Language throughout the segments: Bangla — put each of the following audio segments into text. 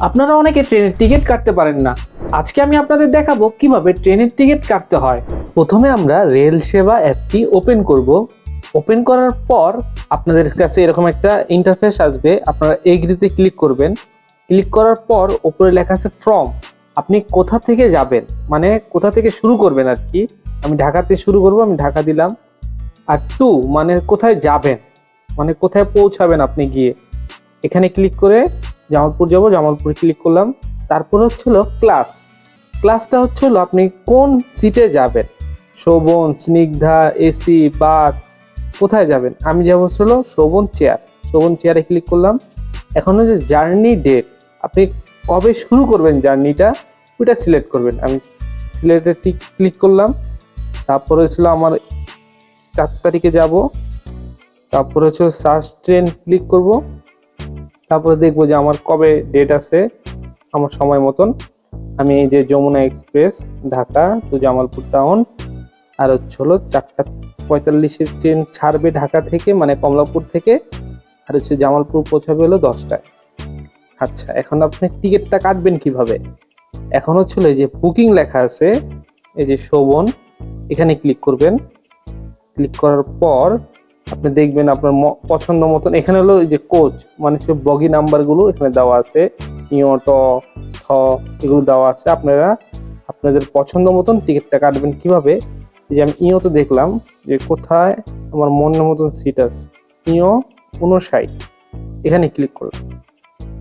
আপনারা অনেকে ট্রেনের টিকিট কাটতে পারেন না। আজকে আমি আপনাদের দেখাবো কীভাবে ট্রেনের টিকিট কাটতে হয়। প্রথমে আমরা রেল সেবা অ্যাপটি ওপেন করব। ওপেন করার পর আপনাদের কাছে এরকম একটা ইন্টারফেস আসবে। আপনারা এগ্রিতে ক্লিক করবেন। ক্লিক করার পর ওপরে লেখা আছে ফর্ম আপনি কোথা থেকে যাবেন? মানে কোথা থেকে শুরু করবেন আর কি? আমি ঢাকাতে শুরু করব, আমি ঢাকা দিলাম। আর টু মানে কোথায় যাবেন? মানে কোথায় পৌঁছাবেন আপনি গিয়ে? এখানে ক্লিক করে জামালপুর যাব, জামালপুরে ক্লিক করলাম। তারপর হচ্ছিল ক্লাস ক্লাসটা হচ্ছিল আপনি কোন সিটে যাবেন? শোভন, স্নিগ্ধা এসি বাথ কোথায় যাবেন? আমি যাব হচ্ছিল শোভন চেয়ার শোভন চেয়ারে ক্লিক করলাম। এখন হচ্ছে জার্নি ডেট আপনি কবে শুরু করবেন জার্নিটা ওইটা সিলেক্ট করবেন। আমি সিলেক্টে ঠিক ক্লিক করলাম। তারপরে ছিল আমার চার তারিখে যাব। তারপরে হচ্ছে সার্চ ট্রেন ক্লিক করব। তারপরে দেখব যে আমার কবে ডেট আছে, আমার সময় মতন। আমি এই যে যমুনা এক্সপ্রেস ঢাকা তো জামালপুর টাউন আর হচ্ছে হলো চারটা পঁয়তাল্লিশের ট্রেন ছাড়বে ঢাকা থেকে মানে কমলাপুর থেকে, আর হচ্ছে জামালপুর পৌঁছাবে হলো দশটায়। আচ্ছা এখন আপনি টিকিটটা কাটবেন কীভাবে? এখন হচ্ছিল এই যে বুকিং লেখা আছে, এই যে শোভন, এখানে ক্লিক করবেন। ক্লিক করার পর আপনি দেখবেন আপনার পছন্দ মতন। এখানে হলো যে কোচ মানে হচ্ছে বগি নাম্বারগুলো এখানে দেওয়া আছে। ইও, ট এগুলো দেওয়া আছে। আপনারা আপনাদের পছন্দ মতন টিকিটটা কাটবেন কীভাবে? যে আমি ইও তো দেখলাম যে কোথায় আমার মনের মতন সিট আছে। ইও উনষাট এখানে ক্লিক করলাম।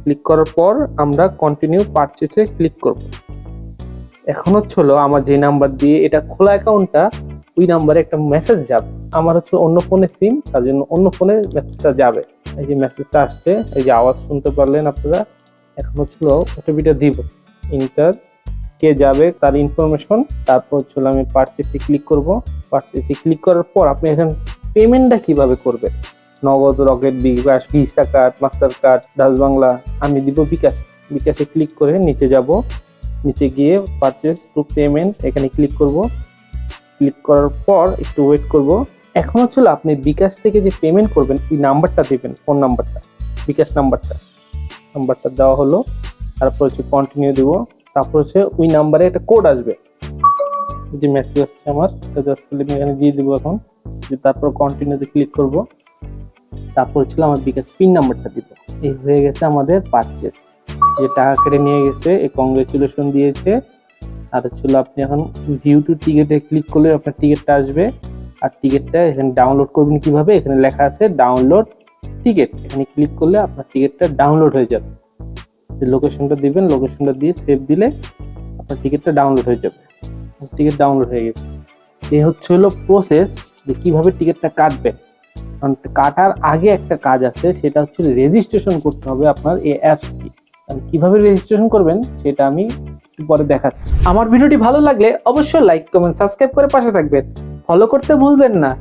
ক্লিক করার পর আমরা কন্টিনিউ পারচেসে ক্লিক করব। এখন হচ্ছে হলো আমার যে নাম্বার দিয়ে এটা খোলা অ্যাকাউন্টটা ওই নাম্বারে একটা মেসেজ যাবে। আমার হচ্ছে অন্য ফোনে সিম তার জন্য অন্য ফোনে মেসেজটা যাবে। এই যে মেসেজটা আসছে, এই যে আওয়াজ শুনতে পারলেন আপনারা, এখন হচ্ছিল ওটিপিটা দিব। ইন্টার কে যাবে, তার ইনফরমেশন তারপর হচ্ছিল আমি পারচেসে ক্লিক করব। পারচেসে ক্লিক করার পর আপনি এখন পেমেন্টটা কীভাবে করবেন? Nagad, Rocket, bKash, Visa card Mastercard Dutch Bangla আমি দিব বিকাশ। বিকাশে ক্লিক করে নিচে যাব। নিচে গিয়ে পারচেস টু পেমেন্ট এখানে ক্লিক করব। ক্লিক করার পর একটু ওয়েট করব। এখন হচ্ছিল আপনি বিকাশ থেকে যে পেমেন্ট করবেন ওই নাম্বারটা দেবেন ফোন নাম্বারটা, বিকাশ নাম্বারটা। নাম্বারটা দেওয়া হলো, তারপর হচ্ছে কন্টিনিউ দিব, তারপর হচ্ছে ওই নাম্বারে একটা কোড আসবে। যে মেসেজ আসছে আমার জাস্ট আমি এখানে দিয়ে দিব এখন, যে তারপর কন্টিনিউতে ক্লিক করব, তারপর ছিল আমার বিকাশ পিন নাম্বারটা দিব। এই হয়ে গেছে আমাদের পারচেস যে টাকা কেটে নিয়ে গেছে, এই কংগ্রেচুলেশন দিয়েছে। আর হচ্ছিল আপনি এখন ভিউ টু টিকিটে ক্লিক করলে আপনার টিকিটটা আসবে। আর টিকিটটা এখানে ডাউনলোড করবেন কীভাবে? এখানে লেখা আছে ডাউনলোড টিকিট এখানে ক্লিক করলে আপনার টিকিটটা ডাউনলোড হয়ে যাবে। লোকেশনটা দিবেন লোকেশনটা দিয়ে সেভ দিলে আপনার টিকিটটা ডাউনলোড হয়ে যাবে। টিকিট ডাউনলোড হয়ে গেছে। এই হচ্ছে হলো প্রসেস যে কীভাবে টিকিটটা কাটবেন। কারণ কাটার আগে একটা কাজ আছে, সেটা হচ্ছে রেজিস্ট্রেশন করতে হবে আপনার এই অ্যাপসটি কীভাবে রেজিস্ট্রেশন করবেন, সেটা আমি পরে দেখাচ্ছি। আমার ভিডিওটি ভালো লাগলে অবশ্যই লাইক কমেন্ট সাবস্ক্রাইব করে পাশে থাকবেন। ফলো করতে ভুলবেন না।